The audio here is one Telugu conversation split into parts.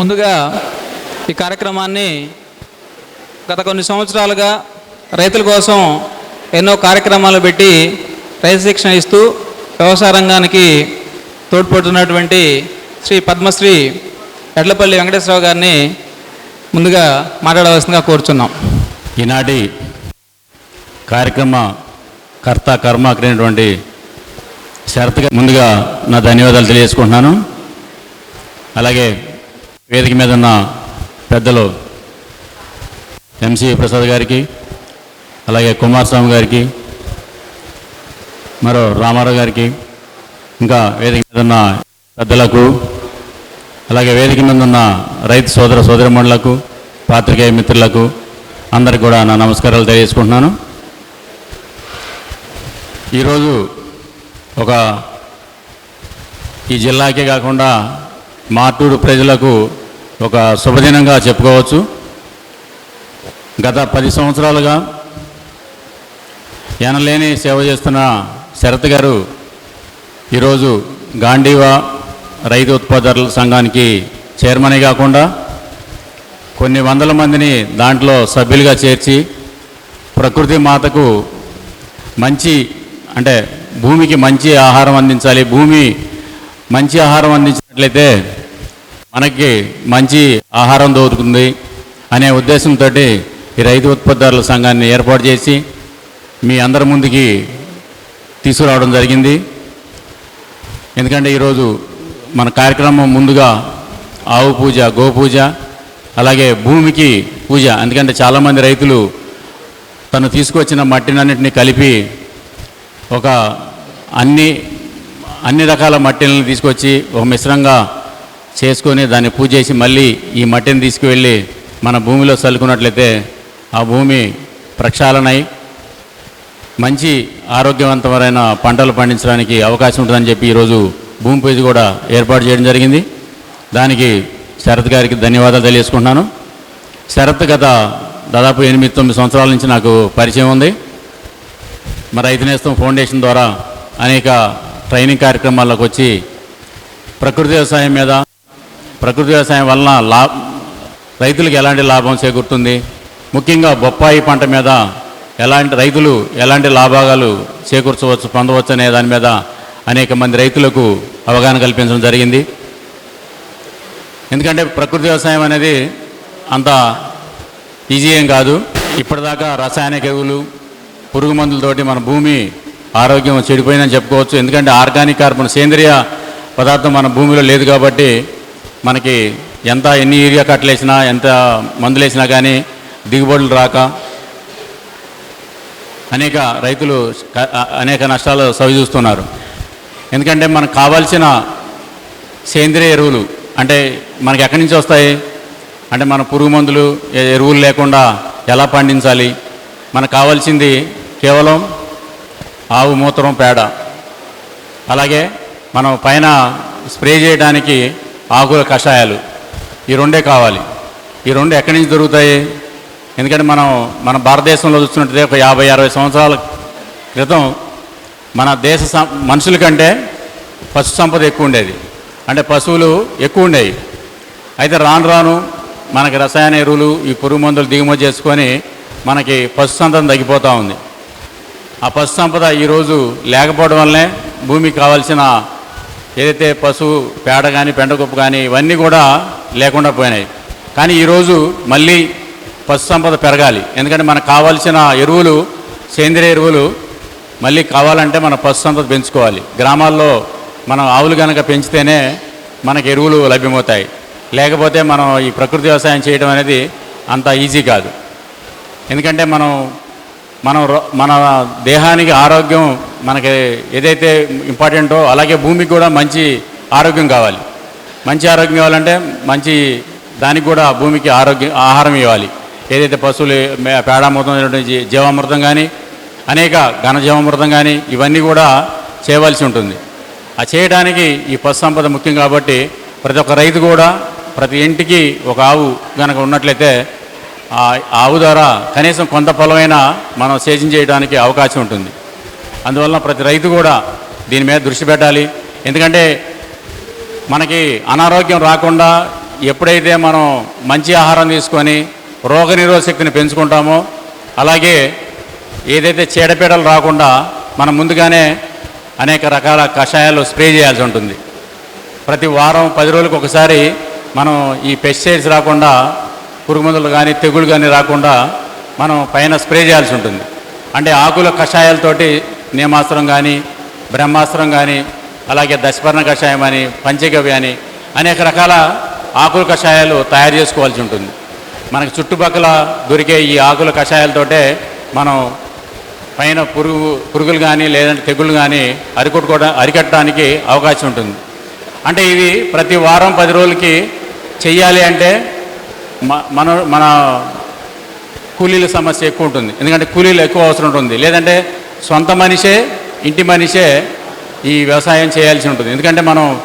ముందుగా ఈ కార్యక్రమాన్ని గత కొన్ని సంవత్సరాలుగా రైతుల కోసం ఎన్నో కార్యక్రమాలు పెట్టి రైతు శిక్షణ ఇస్తూ వ్యవసాయ రంగానికి తోడ్పడుతున్నటువంటి శ్రీ పద్మశ్రీ ఎడ్లపల్లి వెంకటేశ్వరరావు గారిని ముందుగా మాట్లాడవలసిందిగా కోరుచున్నాం. ఈనాటి కార్యక్రమ కర్త కర్మ కలిగినటువంటి శరత్గా ముందుగా నా ధన్యవాదాలు తెలియజేసుకుంటున్నాను. అలాగే వేదిక మీద ఉన్న పెద్దలు ఎంసీ ప్రసాద్ గారికి అలాగే కుమారస్వామి గారికి మరో రామారావు గారికి ఇంకా వేదిక మీద ఉన్న పెద్దలకు అలాగే వేదిక మీద ఉన్న రైతు సోదర సోదరిమణులకు పాత్రికేయ మిత్రులకు అందరికి కూడా నా నమస్కారాలు తెలియజేసుకుంటున్నాను. ఈరోజు ఒక ఈ జిల్లాకే కాకుండా మాటూరు ప్రజలకు ఒక శుభదినంగా చెప్పుకోవచ్చు. గత పది సంవత్సరాలుగా ఎనలేని సేవ చేస్తున్న శరత్ గారు ఈరోజు గాంధీవా రైతు ఉత్పాదకుల సంఘానికి చైర్మనే కాకుండా కొన్ని వందల మందిని దాంట్లో సభ్యులుగా చేర్చి ప్రకృతి మాతకు మంచి అంటే భూమికి మంచి ఆహారం అందించాలి భూమి మంచి ఆహారం అందించినట్లయితే మనకి మంచి ఆహారం దొరుకుతుంది అనే ఉద్దేశంతో ఈ రైతు ఉత్పత్తిదారుల సంఘాన్ని ఏర్పాటు చేసి మీ అందరి ముందుకి తీసుకురావడం జరిగింది. ఎందుకంటే ఈరోజు మన కార్యక్రమం ముందుగా ఆవు పూజ గోపూజ అలాగే భూమికి పూజ. ఎందుకంటే చాలామంది రైతులు తను తీసుకొచ్చిన మట్టినన్నింటినీ కలిపి ఒక అన్ని అన్ని రకాల మట్టిలను తీసుకొచ్చి ఒక మిశ్రంగా చేసుకొని దాన్ని పూజ చేసి మళ్ళీ ఈ మట్టిని తీసుకువెళ్ళి మన భూమిలో చల్లుకున్నట్లయితే ఆ భూమి ప్రక్షాళనై మంచి ఆరోగ్యవంతమైన పంటలు పండించడానికి అవకాశం ఉంటుందని చెప్పి ఈరోజు భూమి పూజ కూడా ఏర్పాటు చేయడం జరిగింది. దానికి శరత్ గారికి ధన్యవాదాలు తెలియజేసుకుంటున్నాను. శరత్ గత దాదాపు ఎనిమిది తొమ్మిది సంవత్సరాల నుంచి నాకు పరిచయం ఉంది. మరి రైతు నేస్తం ఫౌండేషన్ ద్వారా అనేక ట్రైనింగ్ కార్యక్రమాల్లోకి వచ్చి ప్రకృతి వ్యవసాయం మీద ప్రకృతి వ్యవసాయం వలన లా రైతులకు ఎలాంటి లాభం చేకూరుతుంది? ముఖ్యంగా బొప్పాయి పంట మీద ఎలాంటి రైతులు ఎలాంటి లాభాలు చేకూర్చవచ్చు పొందవచ్చు అనే దాని మీద అనేక మంది రైతులకు అవగాహన కల్పించడం జరిగింది. ఎందుకంటే ప్రకృతి వ్యవసాయం అనేది అంత ఈజీ ఏం కాదు. ఇప్పటిదాకా రసాయనిక ఎరువులు పురుగు మందులతోటి మన భూమి ఆరోగ్యం చెడిపోయిందని చెప్పుకోవచ్చు. ఎందుకంటే ఆర్గానిక్ కార్బన్ సేంద్రియ పదార్థం మన భూమిలో లేదు కాబట్టి మనకి ఎంత ఎన్ని యూరియా కట్టలేసినా ఎంత మందులేసినా కానీ దిగుబడులు రాక అనేక రైతులు అనేక నష్టాలు సవిచూస్తున్నారు ఎందుకంటే మనకు కావాల్సిన సేంద్రియ ఎరువులు అంటే మనకి ఎక్కడి నుంచి వస్తాయి? అంటే మన పురుగు మందులు ఎరువులు లేకుండా ఎలా పండించాలి? మనకు కావాల్సింది కేవలం ఆవు మూత్రం పేడ. అలాగే మనం పైన స్ప్రే చేయడానికి ఆకుల కషాయాలు. ఈ రెండే కావాలి. ఈ రెండు ఎక్కడి నుంచి దొరుకుతాయి? ఎందుకంటే మనం మన భారతదేశంలో చూస్తున్నట్టే ఒక యాభై అరవై సంవత్సరాల క్రితం మన దేశ సం- మనుషుల కంటే పశు సంపద ఎక్కువ ఉండేది. అంటే పశువులు ఎక్కువ ఉండేవి. అయితే రాను రాను మనకి రసాయన ఎరువులు ఈ పురుగు మందులు దిగుమతి చేసుకొని మనకి పశు సంపద తగ్గిపోతూ ఉంది. ఆ పశు సంపద ఈరోజు లేకపోవడం వల్లనే భూమికి కావాల్సిన ఏదైతే పశువు పేడ కానీ పెండకుప్పు కానీ ఇవన్నీ కూడా లేకుండా పోయినాయి. కానీ ఈరోజు మళ్ళీ పశు సంపద పెరగాలి. ఎందుకంటే మనకు కావాల్సిన ఎరువులు సేంద్రియ ఎరువులు మళ్ళీ కావాలంటే మన పశు సంపద పెంచుకోవాలి. గ్రామాల్లో మనం ఆవులు కనుక పెంచితేనే మనకు ఎరువులు లభ్యమవుతాయి. లేకపోతే మనం ఈ ప్రకృతి వ్యవసాయం చేయడం అనేది అంత ఈజీ కాదు. ఎందుకంటే మనం మనం మన దేహానికి ఆరోగ్యం మనకి ఏదైతే ఇంపార్టెంటో అలాగే భూమికి కూడా మంచి ఆరోగ్యం కావాలి. మంచి ఆరోగ్యం కావాలంటే మంచి దానికి కూడా భూమికి ఆరోగ్యం ఆహారం ఇవ్వాలి. ఏదైతే పశువులు పేడామృతం జీవామృతం కానీ అనేక ఘనజీవామృతం కానీ ఇవన్నీ కూడా చేయవలసి ఉంటుంది. ఆ చేయడానికి ఈ పశు సంపద ముఖ్యం కాబట్టి ప్రతి ఒక్క రైతు కూడా ప్రతి ఇంటికి ఒక ఆవు కనుక ఉన్నట్లయితే ఆ ఆవు ద్వారా కనీసం కొంత పొలమైనా మనం సేద్యం చేయడానికి అవకాశం ఉంటుంది. అందువల్ల ప్రతి రైతు కూడా దీని మీద దృష్టి పెట్టాలి. ఎందుకంటే మనకి అనారోగ్యం రాకుండా ఎప్పుడైతే మనం మంచి ఆహారం తీసుకొని రోగనిరోధక శక్తిని పెంచుకుంటామో అలాగే ఏదైతే చీడపీడలు రాకుండా మనం ముందుగానే అనేక రకాల కషాయాలు స్ప్రే చేయాల్సి ఉంటుంది. ప్రతి వారం పది రోజులకు ఒకసారి మనం ఈ పెస్టిసైడ్స్ రాకుండా పురుగు మందులు కానీ తెగులు కానీ రాకుండా మనం పైన స్ప్రే చేయాల్సి ఉంటుంది. అంటే ఆకుల కషాయాలతోటి నియమాస్త్రం కానీ బ్రహ్మాస్త్రం కానీ అలాగే దశపర్ణ కషాయం అని పంచగవ్య అని అనేక రకాల ఆకుల కషాయాలు తయారు చేసుకోవాల్సి ఉంటుంది. మనకి చుట్టుపక్కల దొరికే ఈ ఆకుల కషాయాలతోటే మనం పైన పురుగు పురుగులు కానీ లేదంటే తెగులు కానీ అరికొట్టుకోవడం అరికట్టడానికి అవకాశం ఉంటుంది. అంటే ఇది ప్రతి వారం పది రోజులకి చెయ్యాలి అంటే మన మన కూలీల సమస్య ఎక్కువ ఉంటుంది. ఎందుకంటే కూలీలు ఎక్కువ అవసరం ఉంటుంది. లేదంటే సొంత మనిషే ఇంటి మనిషే ఈ వ్యవసాయం చేయాల్సి ఉంటుంది. ఎందుకంటే మనం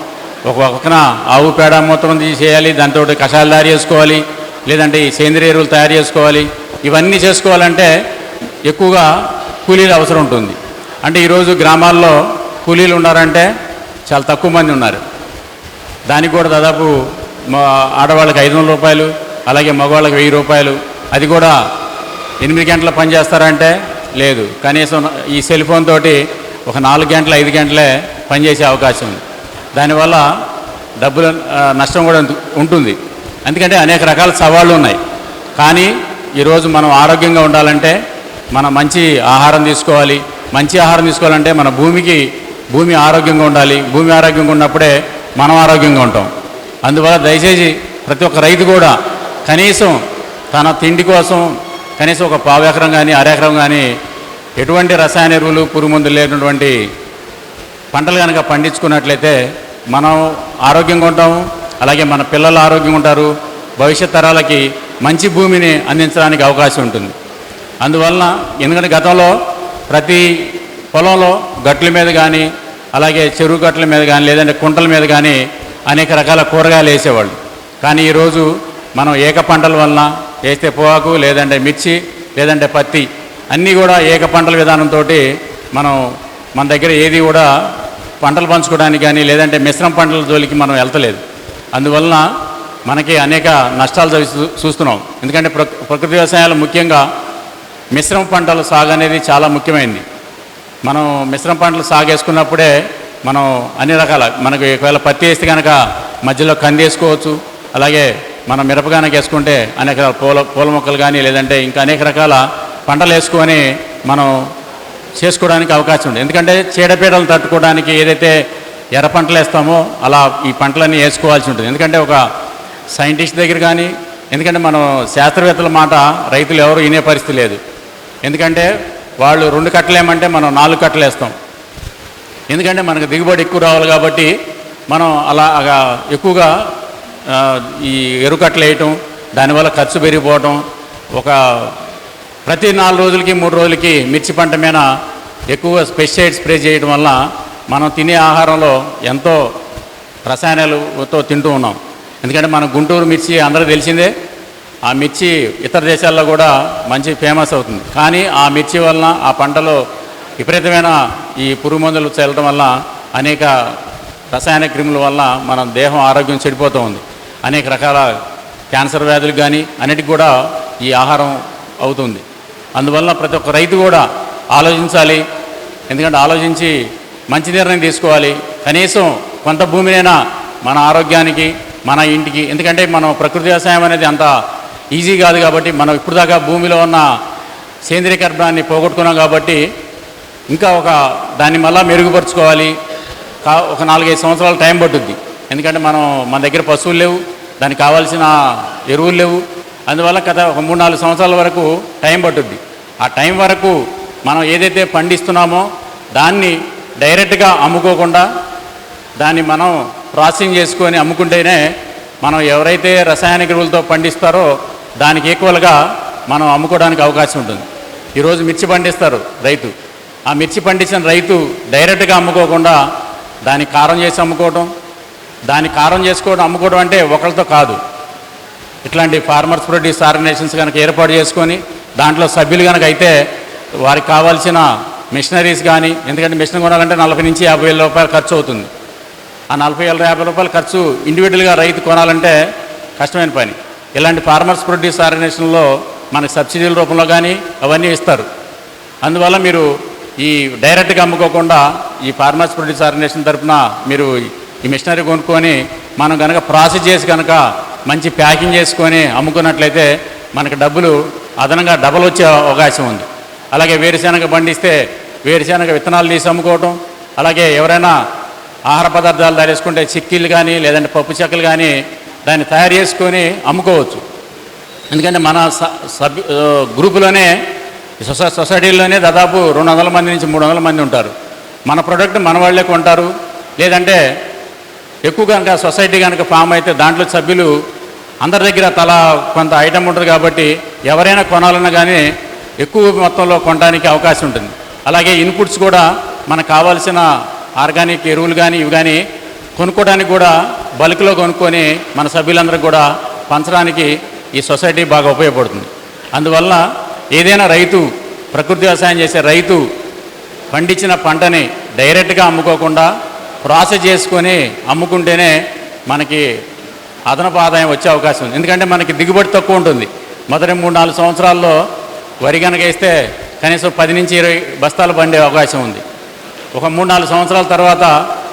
ఒక పక్కన ఆవు పేడ మొత్తం తీసి చేయాలి దాంతో కషాయాలు తయారు చేసుకోవాలి లేదంటే ఈ సేంద్రియ ఎరువులు తయారు చేసుకోవాలి. ఇవన్నీ చేసుకోవాలంటే ఎక్కువగా కూలీలు అవసరం ఉంటుంది. అంటే ఈరోజు గ్రామాల్లో కూలీలు ఉన్నారంటే చాలా తక్కువ మంది ఉన్నారు. దానికి కూడా దాదాపు ఆడవాళ్ళకి ఐదు వందల రూపాయలు అలాగే మగవాళ్ళకి వెయ్యి రూపాయలు. అది కూడా ఎనిమిది గంటల పని చేస్తారంటే లేదు. కనీసం ఈ సెల్ ఫోన్ తోటి ఒక నాలుగు గంటల ఐదు గంటలే పనిచేసే అవకాశం ఉంది. దానివల్ల డబ్బుల నష్టం కూడా ఉంటుంది. ఎందుకంటే అనేక రకాల సవాళ్ళు ఉన్నాయి. కానీ ఈరోజు మనం ఆరోగ్యంగా ఉండాలంటే మనం మంచి ఆహారం తీసుకోవాలి. మంచి ఆహారం తీసుకోవాలంటే మన భూమికి భూమి ఆరోగ్యంగా ఉండాలి. భూమి ఆరోగ్యంగా ఉన్నప్పుడే మనం ఆరోగ్యంగా ఉంటాం. అందువల్ల దయచేసి ప్రతి ఒక్క రైతు కూడా కనీసం తన తిండి కోసం కనీసం ఒక పావు ఎకరం కానీ అరెకరం కానీ ఎటువంటి రసాయన ఎరువులు పురుగు మందులు లేనటువంటి పంటలు కనుక పండించుకున్నట్లయితే మనం ఆరోగ్యంగా ఉంటాము అలాగే మన పిల్లలు ఆరోగ్యంగా ఉంటారు భవిష్యత్ తరాలకి మంచి భూమిని అందించడానికి అవకాశం ఉంటుంది. అందువలన ఎందుకంటే గతంలో ప్రతి పొలంలో గట్ల మీద కానీ అలాగే చెరువు గట్ల మీద కానీ లేదంటే కుంటల మీద కానీ అనేక రకాల కూరగాయలు వేసేవాళ్ళు. కానీ ఈరోజు మనం ఏక పంటల వలన వేస్తే పొగాకు లేదంటే మిర్చి లేదంటే పత్తి అన్నీ కూడా ఏక పంటల విధానంతో మనం మన దగ్గర ఏది కూడా పంటలు పంచుకోవడానికి కానీ లేదంటే మిశ్రమ పంటల జోలికి మనం వెళ్తలేదు. అందువలన మనకి అనేక నష్టాలు చూస్తున్నాం. ఎందుకంటే ప్రకృతి వ్యవసాయాలు ముఖ్యంగా మిశ్రమ పంటల సాగు అనేది చాలా ముఖ్యమైనది మనం మిశ్రమ పంటలు సాగేసుకున్నప్పుడే మనం అన్ని రకాల మనకి ఒకవేళ పత్తి వేస్తే కనుక మధ్యలో కంది వేసుకోవచ్చు అలాగే మనం మిరప వేసుకుంటే అనేక పూల పూల మొక్కలు కానీ లేదంటే ఇంకా అనేక రకాల పంటలు వేసుకొని మనం చేసుకోవడానికి అవకాశం ఉంది. ఎందుకంటే చీడపీడలు తట్టుకోవడానికి ఏదైతే ఎర్ర పంటలు వేస్తామో అలా ఈ పంటలన్నీ వేసుకోవాల్సి ఉంటుంది. ఎందుకంటే ఒక సైంటిస్ట్ దగ్గర కానీ ఎందుకంటే మనం శాస్త్రవేత్తల మాట రైతులు ఎవరు వినే పరిస్థితి లేదు. ఎందుకంటే వాళ్ళు రెండు కట్టలేమంటే మనం నాలుగు కట్టలు వేస్తాం. ఎందుకంటే మనకు దిగుబడి ఎక్కువ రావాలి కాబట్టి మనం అలా ఎక్కువగా ఈ ఎరుకట్టలు వేయటం దానివల్ల ఖర్చు పెరిగిపోవటం ఒక ప్రతి నాలుగు రోజులకి మూడు రోజులకి మిర్చి పంట మీద ఎక్కువ పెస్టిసైడ్ స్ప్రే చేయడం వల్ల మనం తినే ఆహారంలో ఎంతో రసాయనాలతో తింటూ ఉన్నాం. ఎందుకంటే మన గుంటూరు మిర్చి అందరూ తెలిసిందే ఆ మిర్చి ఇతర దేశాల్లో కూడా మంచి ఫేమస్ అవుతుంది. కానీ ఆ మిర్చి వలన ఆ పంటలో విపరీతమైన ఈ పురుగు మందులు చల్లడం వల్ల అనేక రసాయన క్రిముల వల్ల మన దేహం ఆరోగ్యం చెడిపోతూ ఉంది. అనేక రకాల క్యాన్సర్ వ్యాధులు కానీ అన్నిటికి కూడా ఈ ఆహారం అవుతుంది. అందువల్ల ప్రతి ఒక్క రైతు కూడా ఆలోచించాలి. ఎందుకంటే ఆలోచించి మంచి నిర్ణయం తీసుకోవాలి. కనీసం కొంత భూమినైనా మన ఆరోగ్యానికి మన ఇంటికి ఎందుకంటే మనం ప్రకృతి వ్యవసాయం అనేది అంత ఈజీ కాదు కాబట్టి మనం ఇప్పుడు దాకా భూమిలో ఉన్న సేంద్రీయ కర్మాన్ని పోగొట్టుకున్నాం కాబట్టి ఇంకా ఒక దాన్ని మళ్ళా మెరుగుపరుచుకోవాలి. కా ఒక నాలుగైదు సంవత్సరాలు టైం పట్టుద్ది. ఎందుకంటే మనం మన దగ్గర పశువులు లేవు దానికి కావాల్సిన ఎరువులు లేవు. అందువల్ల గత ఒక మూడు నాలుగు సంవత్సరాల వరకు టైం పట్టుద్ది. ఆ టైం వరకు మనం ఏదైతే పండిస్తున్నామో దాన్ని డైరెక్ట్గా అమ్ముకోకుండా దాన్ని మనం ప్రాసెసింగ్ చేసుకొని అమ్ముకుంటేనే మనం ఎవరైతే రసాయనిక ఎరువులతో పండిస్తారో దానికి ఈక్వల్గా మనం అమ్ముకోవడానికి అవకాశం ఉంటుంది. ఈరోజు మిర్చి పండిస్తారు రైతు. ఆ మిర్చి పండించిన రైతు డైరెక్ట్గా అమ్ముకోకుండా దాన్ని కారం చేసి అమ్ముకోవటం దాన్ని కారం చేసుకోవడం అమ్ముకోవడం అంటే ఒకరితో కాదు. ఇట్లాంటి ఫార్మర్స్ ప్రొడ్యూస్ ఆర్గనైజేషన్స్ కనుక ఏర్పాటు చేసుకొని దాంట్లో సభ్యులు కనుక అయితే వారికి కావాల్సిన మిషనరీస్ కానీ ఎందుకంటే మిషన్ కొనాలంటే నలభై నుంచి యాభై వేల రూపాయలు ఖర్చు అవుతుంది. ఆ నలభై వేల యాభై రూపాయల ఖర్చు ఇండివిజువల్గా రైతు కొనాలంటే కష్టమైన పని. ఇలాంటి ఫార్మర్స్ ప్రొడ్యూస్ ఆర్గనైజేషన్లో మనకి సబ్సిడీల రూపంలో కానీ అవన్నీ ఇస్తారు. అందువల్ల మీరు ఈ డైరెక్ట్గా అమ్ముకోకుండా ఈ ఫార్మర్స్ ప్రొడ్యూస్ ఆర్గనైజేషన్ తరఫున మీరు ఈ మిషనరీ కొనుక్కొని మనం కనుక ప్రాసెస్ చేసి కనుక మంచి ప్యాకింగ్ చేసుకొని అమ్ముకున్నట్లయితే మనకి డబ్బులు అదనంగా డబల్ వచ్చే అవకాశం ఉంది. అలాగే వేరుశెనగ పండిస్తే వేరుశెనగ విత్తనాలు తీసి అమ్ముకోవటం అలాగే ఎవరైనా ఆహార పదార్థాలు ధరేసుకుంటే చిక్కీలు కానీ లేదంటే పప్పు చెక్కలు కానీ దాన్ని తయారు చేసుకొని అమ్ముకోవచ్చు. ఎందుకంటే మన స- సభ్యు గ్రూపులోనే ఈ సొసై సొసైటీలోనే దాదాపు రెండు వందల మంది నుంచి మూడు వందల మంది ఉంటారు. మన ప్రోడక్ట్ మన వాళ్ళే కొంటారు. లేదంటే ఎక్కువ కనుక సొసైటీ కనుక ఫామ్ అయితే దాంట్లో సభ్యులు అందరి దగ్గర తల కొంత ఐటమ్ ఉంటుంది కాబట్టి ఎవరైనా కొనాలన్నా కానీ ఎక్కువ మొత్తంలో కొనడానికి అవకాశం ఉంటుంది. అలాగే ఇన్పుట్స్ కూడా మనకు కావాల్సిన ఆర్గానిక్ ఎరువులు కానీ ఇవి కానీ కొనుక్కోవడానికి కూడా బల్క్లో కొనుక్కొని మన సభ్యులందరికీ కూడా పంచడానికి ఈ సొసైటీ బాగా ఉపయోగపడుతుంది. అందువల్ల ఏదైనా రైతు ప్రకృతి వ్యవసాయం చేసే రైతు పండించిన పంటని డైరెక్ట్గా అమ్ముకోకుండా ప్రాసెస్ చేసుకొని అమ్ముకుంటేనే మనకి అదనపు ఆదాయం వచ్చే అవకాశం ఉంది. ఎందుకంటే మనకి దిగుబడి తక్కువ ఉంటుంది. మొదటి మూడు నాలుగు సంవత్సరాల్లో వరి కనుక వేస్తే కనీసం పది నుంచి ఇరవై బస్తాలు పండే అవకాశం ఉంది. ఒక మూడు నాలుగు సంవత్సరాల తర్వాత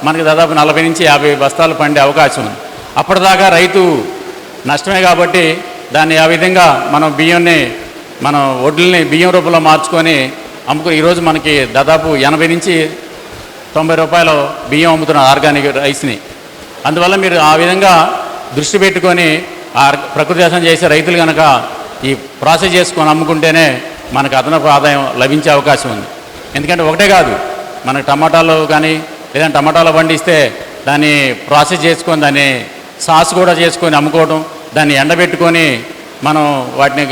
మనకి దాదాపు నలభై నుంచి యాభై బస్తాలు పండే అవకాశం ఉంది. అప్పటిదాకా రైతు నష్టమే కాబట్టి దాన్ని ఆ విధంగా మనం బియ్యంని మనం వడ్లని బియ్యం రూపంలో మార్చుకొని అమ్ముకుని ఈరోజు మనకి దాదాపు ఎనభై నుంచి తొంభై రూపాయలు బియ్యం అమ్ముతున్న ఆర్గానిక్ రైస్ని. అందువల్ల మీరు ఆ విధంగా దృష్టి పెట్టుకొని ఆ ప్రకృతి వ్యవసాయం చేసే రైతులు కనుక ఈ ప్రాసెస్ చేసుకొని అమ్ముకుంటేనే మనకు అదనపు ఆదాయం లభించే అవకాశం ఉంది. ఎందుకంటే ఒకటే కాదు మనకు టమాటాలు కానీ లేదంటే టమాటాలు పండిస్తే దాన్ని ప్రాసెస్ చేసుకొని దాన్ని సాస్ కూడా చేసుకొని అమ్ముకోవడం దాన్ని ఎండబెట్టుకొని మనం వాటిని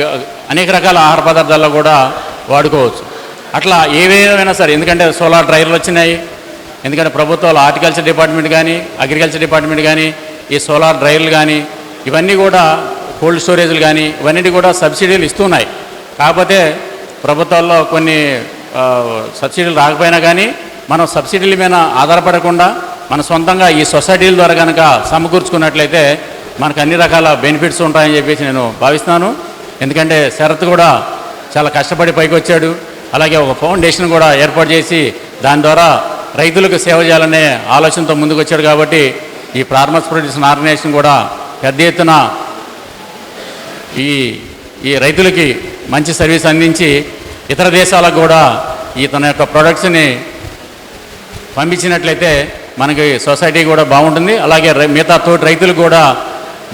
అనేక రకాల ఆహార పదార్థాల్లో కూడా వాడుకోవచ్చు. అట్లా ఏవేమైనా సరే ఎందుకంటే సోలార్ డ్రైవర్లు వచ్చినాయి ఎందుకంటే ప్రభుత్వాలు హార్టికల్చర్ డిపార్ట్మెంట్ కానీ అగ్రికల్చర్ డిపార్ట్మెంట్ కానీ ఈ సోలార్ డ్రైవర్లు కానీ ఇవన్నీ కూడా కోల్డ్ స్టోరేజ్లు కానీ ఇవన్నీ కూడా సబ్సిడీలు ఇస్తున్నాయి. కాకపోతే ప్రభుత్వాల్లో కొన్ని సబ్సిడీలు రాకపోయినా కానీ మనం సబ్సిడీల మీద ఆధారపడకుండా మన సొంతంగా ఈ సొసైటీల ద్వారా కనుక సమకూర్చుకున్నట్లయితే మనకు అన్ని రకాల బెనిఫిట్స్ ఉంటాయని చెప్పేసి నేను భావిస్తున్నాను. ఎందుకంటే శరత్ కూడా చాలా కష్టపడి పైకి వచ్చాడు. అలాగే ఒక ఫౌండేషన్ కూడా ఏర్పాటు చేసి దాని ద్వారా రైతులకు సేవ చేయాలనే ఆలోచనతో ముందుకు వచ్చాడు కాబట్టి ఈ ఫార్మర్స్ ప్రొడ్యూషన్ ఆర్గనైజేషన్ కూడా పెద్ద ఎత్తున ఈ ఈ రైతులకి మంచి సర్వీస్ అందించి ఇతర దేశాలకు కూడా ఈ తన యొక్క ప్రొడక్ట్స్ని పంపించినట్లయితే మనకి సొసైటీ కూడా బాగుంటుంది. అలాగే మిగతా తోటి రైతులకు కూడా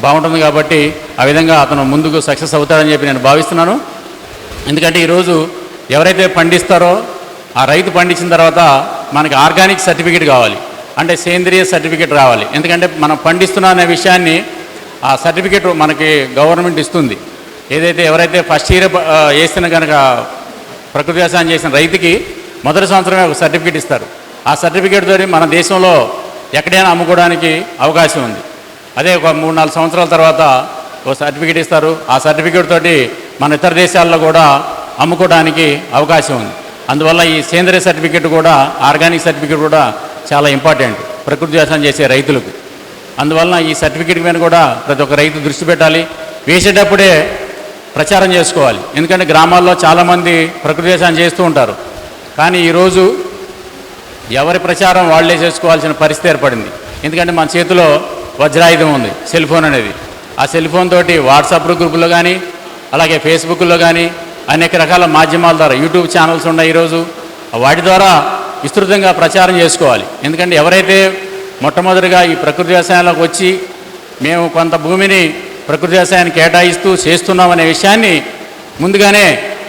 బాగుంటుంది కాబట్టి ఆ విధంగా అతను ముందుకు సక్సెస్ అవుతాడని చెప్పి నేను భావిస్తున్నాను. ఎందుకంటే ఈరోజు ఎవరైతే పండిస్తారో ఆ రైతు పండించిన తర్వాత మనకి ఆర్గానిక్ సర్టిఫికేట్ కావాలి. అంటే సేంద్రియ సర్టిఫికేట్ రావాలి. ఎందుకంటే మనం పండిస్తున్నా అనే విషయాన్ని ఆ సర్టిఫికేట్ మనకి గవర్నమెంట్ ఇస్తుంది. ఏదైతే ఎవరైతే ఫస్ట్ ఇయర్ వేసిన కనుక ప్రకృతి వ్యవసాయం చేసిన రైతుకి మొదటి సంవత్సరమే ఒక సర్టిఫికేట్ ఇస్తారు. ఆ సర్టిఫికేట్ తోటి మన దేశంలో ఎక్కడైనా అమ్ముకోవడానికి అవకాశం ఉంది. అదే ఒక మూడు నాలుగు సంవత్సరాల తర్వాత ఒక సర్టిఫికేట్ ఇస్తారు. ఆ సర్టిఫికేట్ తోటి మన ఇతర దేశాల్లో కూడా అమ్ముకోవడానికి అవకాశం ఉంది. అందువల్ల ఈ సేంద్రియ సర్టిఫికేట్ కూడా ఆర్గానిక్ సర్టిఫికేట్ కూడా చాలా ఇంపార్టెంట్ ప్రకృతి వ్యవసాయం చేసే రైతులకు. అందువల్ల ఈ సర్టిఫికేట్ మీద కూడా ప్రతి ఒక్క రైతు దృష్టి పెట్టాలి. వేసేటప్పుడే ప్రచారం చేసుకోవాలి. ఎందుకంటే గ్రామాల్లో చాలామంది ప్రకృతి వ్యవసాయం చేస్తూ ఉంటారు. కానీ ఈరోజు ఎవరి ప్రచారం వాళ్ళే చేసుకోవాల్సిన పరిస్థితి ఏర్పడింది. ఎందుకంటే మన చేతిలో వజ్రాయుధం ఉంది సెల్ ఫోన్ అనేది. ఆ సెల్ ఫోన్ తోటి వాట్సాప్ గ్రూపుల్లో కానీ అలాగే ఫేస్బుక్లో కానీ అనేక రకాల మాధ్యమాల ద్వారా యూట్యూబ్ ఛానల్స్ ఉన్నాయి ఈరోజు. వాటి ద్వారా విస్తృతంగా ప్రచారం చేసుకోవాలి. ఎందుకంటే ఎవరైతే మొట్టమొదటిగా ఈ ప్రకృతి వ్యవసాయంలోకి వచ్చి మేము కొంత భూమిని ప్రకృతి వ్యవసాయాన్ని కేటాయిస్తూ చేస్తున్నామనే విషయాన్ని ముందుగానే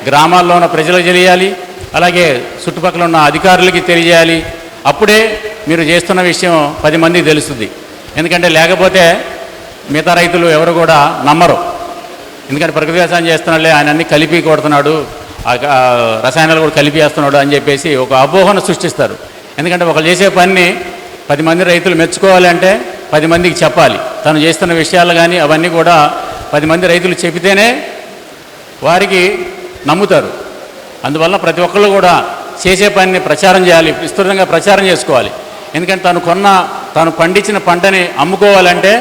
గ్రామాల్లో ఉన్న ప్రజలకు తెలియాలి. అలాగే చుట్టుపక్కల ఉన్న అధికారులకి తెలియజేయాలి అప్పుడే మీరు చేస్తున్న విషయం పది మందికి తెలుస్తుంది. ఎందుకంటే లేకపోతే మిగతా రైతులు ఎవరు కూడా నమ్మరు. ఎందుకంటే ప్రకృతి వ్యవసాయం చేస్తున్నాడులే ఆయన అన్ని కలిపి కొడుతున్నాడు ఆ రసాయనాలు కూడా కలిపి వేస్తున్నాడు అని చెప్పేసి ఒక అపోహను సృష్టిస్తారు. ఎందుకంటే ఒకరు చేసే పనిని పది మంది రైతులు మెచ్చుకోవాలి అంటే పది మందికి చెప్పాలి. తను చేస్తున్న విషయాలు కానీ అవన్నీ కూడా పది మంది రైతులు చెబితేనే వారికి నమ్ముతారు. అందువల్ల ప్రతి ఒక్కళ్ళు కూడా చేసే పనిని ప్రచారం చేయాలి విస్తృతంగా ప్రచారం చేసుకోవాలి. ఎందుకంటే తను కొన్న తాను పండించిన పంటని అమ్ముకోవాలంటే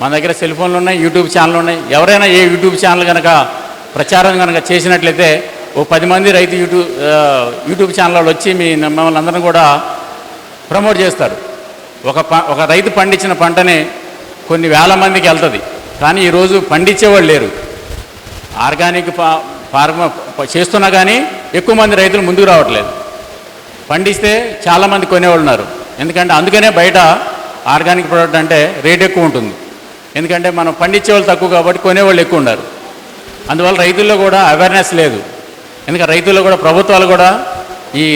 మన దగ్గర సెల్ ఫోన్లు ఉన్నాయి యూట్యూబ్ ఛానల్ ఉన్నాయి. ఎవరైనా ఏ యూట్యూబ్ ఛానల్ కనుక ప్రచారం కనుక చేసినట్లయితే ఓ పది మంది రైతు యూట్యూబ్ యూట్యూబ్ ఛానల్ వచ్చి మీ మమ్మల్ని అందరం కూడా ప్రమోట్ చేస్తారు. ఒక ప ఒక రైతు పండించిన పంటని కొన్ని వేల మందికి వెళ్తుంది. కానీ ఈరోజు పండించేవాళ్ళు లేరు. ఆర్గానిక్ ఫార్మ చేస్తున్నా కానీ ఎక్కువ మంది రైతులు ముందుకు రావట్లేదు. పండిస్తే చాలామంది కొనేవాళ్ళు ఉన్నారు. ఎందుకంటే అందుకనే బయట ఆర్గానిక్ ప్రోడక్ట్ అంటే రేట్ ఎక్కువ ఉంటుంది. ఎందుకంటే మనం పండించే వాళ్ళు తక్కువ కాబట్టి కొనేవాళ్ళు ఎక్కువ ఉన్నారు. అందువల్ల రైతుల్లో కూడా అవేర్నెస్ లేదు. ఎందుకంటే రైతుల్లో కూడా ప్రభుత్వాలు కూడా ఈ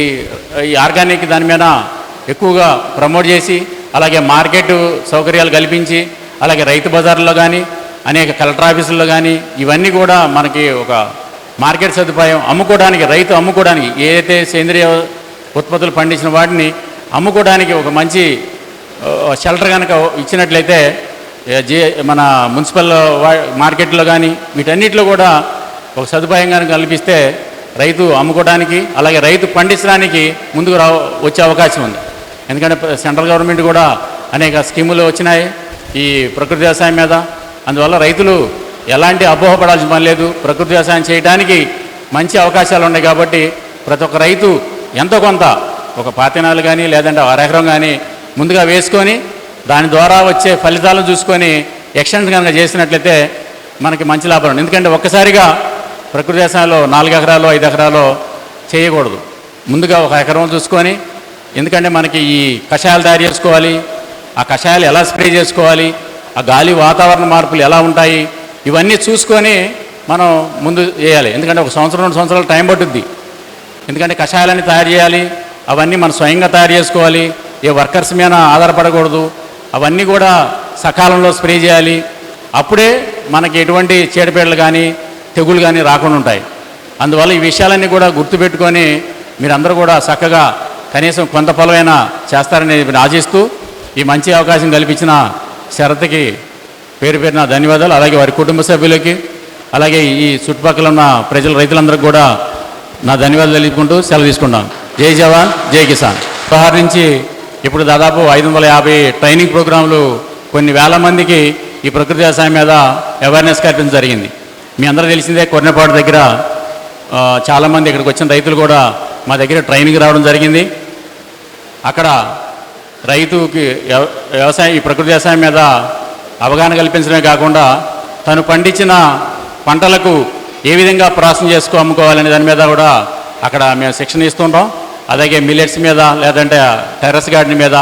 ఈ ఆర్గానిక్ దాని మీద ఎక్కువగా ప్రమోట్ చేసి అలాగే మార్కెట్ సౌకర్యాలు కల్పించి అలాగే రైతు బజార్లో కానీ అనేక కలెక్టర్ ఆఫీసుల్లో కానీ ఇవన్నీ కూడా మనకి ఒక మార్కెట్ సదుపాయం అమ్ముకోవడానికి రైతు అమ్ముకోవడానికి ఏదైతే సేంద్రియ ఉత్పత్తులు పండించిన వాటిని అమ్ముకోవడానికి ఒక మంచి షెల్టర్ కనుక ఇచ్చినట్లయితే జే మన మున్సిపల్ మార్కెట్లో కానీ వీటన్నిటిలో కూడా ఒక సదుపాయం కల్పిస్తే రైతు అమ్ముకోవడానికి అలాగే రైతు పండించడానికి ముందుకు రా వచ్చే అవకాశం ఉంది. ఎందుకంటే సెంట్రల్ గవర్నమెంట్ కూడా అనేక స్కీములు వచ్చినాయి ఈ ప్రకృతి వ్యవసాయం మీద. అందువల్ల రైతులు ఎలాంటి అపోహపడాల్సిన పని లేదు. ప్రకృతి వ్యవసాయం చేయడానికి మంచి అవకాశాలు ఉన్నాయి కాబట్టి ప్రతి ఒక్క రైతు ఎంతో కొంత ఒక పాతినాలు కానీ లేదంటే అరెకరం కానీ ముందుగా వేసుకొని దాని ద్వారా వచ్చే ఫలితాలను చూసుకొని ఎక్స్టెన్స్ కనుక చేసినట్లయితే మనకి మంచి లాభం ఉంది. ఎందుకంటే ఒక్కసారిగా ప్రకృతి వ్యవసాయంలో నాలుగు ఎకరాలు ఐదు ఎకరాలు చేయకూడదు. ముందుగా ఒక ఎకరం చూసుకొని ఎందుకంటే మనకి ఈ కషాయాలు తయారు చేసుకోవాలి ఆ కషాయాలు ఎలా స్ప్రే చేసుకోవాలి ఆ గాలి వాతావరణ మార్పులు ఎలా ఉంటాయి ఇవన్నీ చూసుకొని మనం ముందు చేయాలి. ఎందుకంటే ఒక సంవత్సరం రెండు సంవత్సరాలు టైం పట్టుద్ది. ఎందుకంటే కషాయాలన్నీ తయారు చేయాలి అవన్నీ మనం స్వయంగా తయారు చేసుకోవాలి ఏ వర్కర్స్ మీద ఆధారపడకూడదు అవన్నీ కూడా సకాలంలో స్ప్రే చేయాలి. అప్పుడే మనకి ఎటువంటి చీడపీడలు కానీ తెగులు కానీ రాకుండా ఉంటాయి. అందువల్ల ఈ విషయాలన్నీ కూడా గుర్తుపెట్టుకొని మీరందరూ కూడా చక్కగా కనీసం కొంత పొలమైనా చేస్తారని నేను ఆశిస్తూ ఈ మంచి అవకాశం కల్పించిన శరత్కి పేరు పేరున ధన్యవాదాలు. అలాగే వారి కుటుంబ సభ్యులకి అలాగే ఈ చుట్టుపక్కల ఉన్న ప్రజల రైతులందరికీ కూడా నా ధన్యవాదాలు తెలుపుకుంటూ సెలవు తీసుకుంటాను జై జవాన్ జై కిసాన్. బహార్ నుంచి ఇప్పుడు దాదాపు ఐదు వందల యాభై ట్రైనింగ్ ప్రోగ్రాంలు కొన్ని వేల మందికి ఈ ప్రకృతి వ్యవసాయం మీద అవేర్నెస్ కల్పించడం జరిగింది. మీ అందరూ తెలిసిందే కొర్నపాడు దగ్గర చాలామంది ఇక్కడికి వచ్చిన రైతులు కూడా మా దగ్గర ట్రైనింగ్ రావడం జరిగింది. అక్కడ రైతుకి వ్యవ- వ్యవసాయం ఈ ప్రకృతి వ్యవసాయం మీద అవగాహన కల్పించడమే కాకుండా తను పండించిన పంటలకు ఏ విధంగా ప్రాసెస్ చేసుకో అమ్ముకోవాలనే దాని మీద కూడా అక్కడ మేము శిక్షణ ఇస్తుంటాం. అలాగే మిల్లెట్స్ మీద లేదంటే టెర్రస్ గార్డెన్ మీద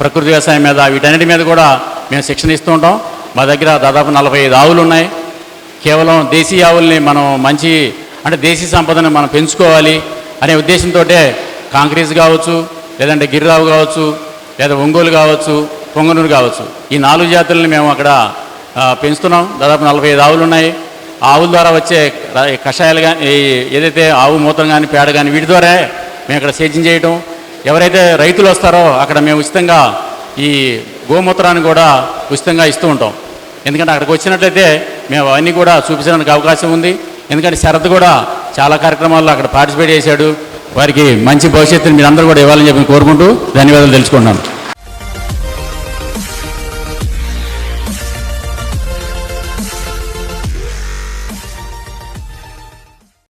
ప్రకృతి వ్యవసాయం మీద వీటన్నిటి మీద కూడా మేము శిక్షణ ఇస్తూ ఉంటాం. మా దగ్గర దాదాపు నలభై ఐదు ఆవులు ఉన్నాయి. కేవలం దేశీయ ఆవుల్ని మనం మంచి అంటే దేశీ సంపదను మనం పెంచుకోవాలి అనే ఉద్దేశంతో కాంక్రీజ్ కావచ్చు లేదంటే గిరిరావు కావచ్చు లేదా ఒంగోలు కావచ్చు పొంగనూరు కావచ్చు. ఈ నాలుగు జాతులను మేము అక్కడ పెంచుతున్నాం. దాదాపు నలభై ఐదు ఆవులు ఉన్నాయి. ఆవుల ద్వారా వచ్చే కషాయాలు కానీ ఏదైతే ఆవు మూత్రం కానీ పేడ కానీ వీటి ద్వారా మేము అక్కడ సేద్యం చేయటం. ఎవరైతే రైతులు వస్తారో అక్కడ మేము ఉచితంగా ఈ గోమూత్రాన్ని కూడా ఉచితంగా ఇస్తూ ఉంటాం. ఎందుకంటే అక్కడికి వచ్చినట్లయితే మేము అవన్నీ కూడా చూపించడానికి అవకాశం ఉంది. ఎందుకంటే శరత్ కూడా చాలా కార్యక్రమాల్లో అక్కడ పార్టిసిపేట్ చేశాడు. వారికి మంచి భవిష్యత్తుని మీరందరూ కూడా ఇవ్వాలని చెప్పి కోరుకుంటూ ధన్యవాదాలు తెలుసుకుంటున్నాను.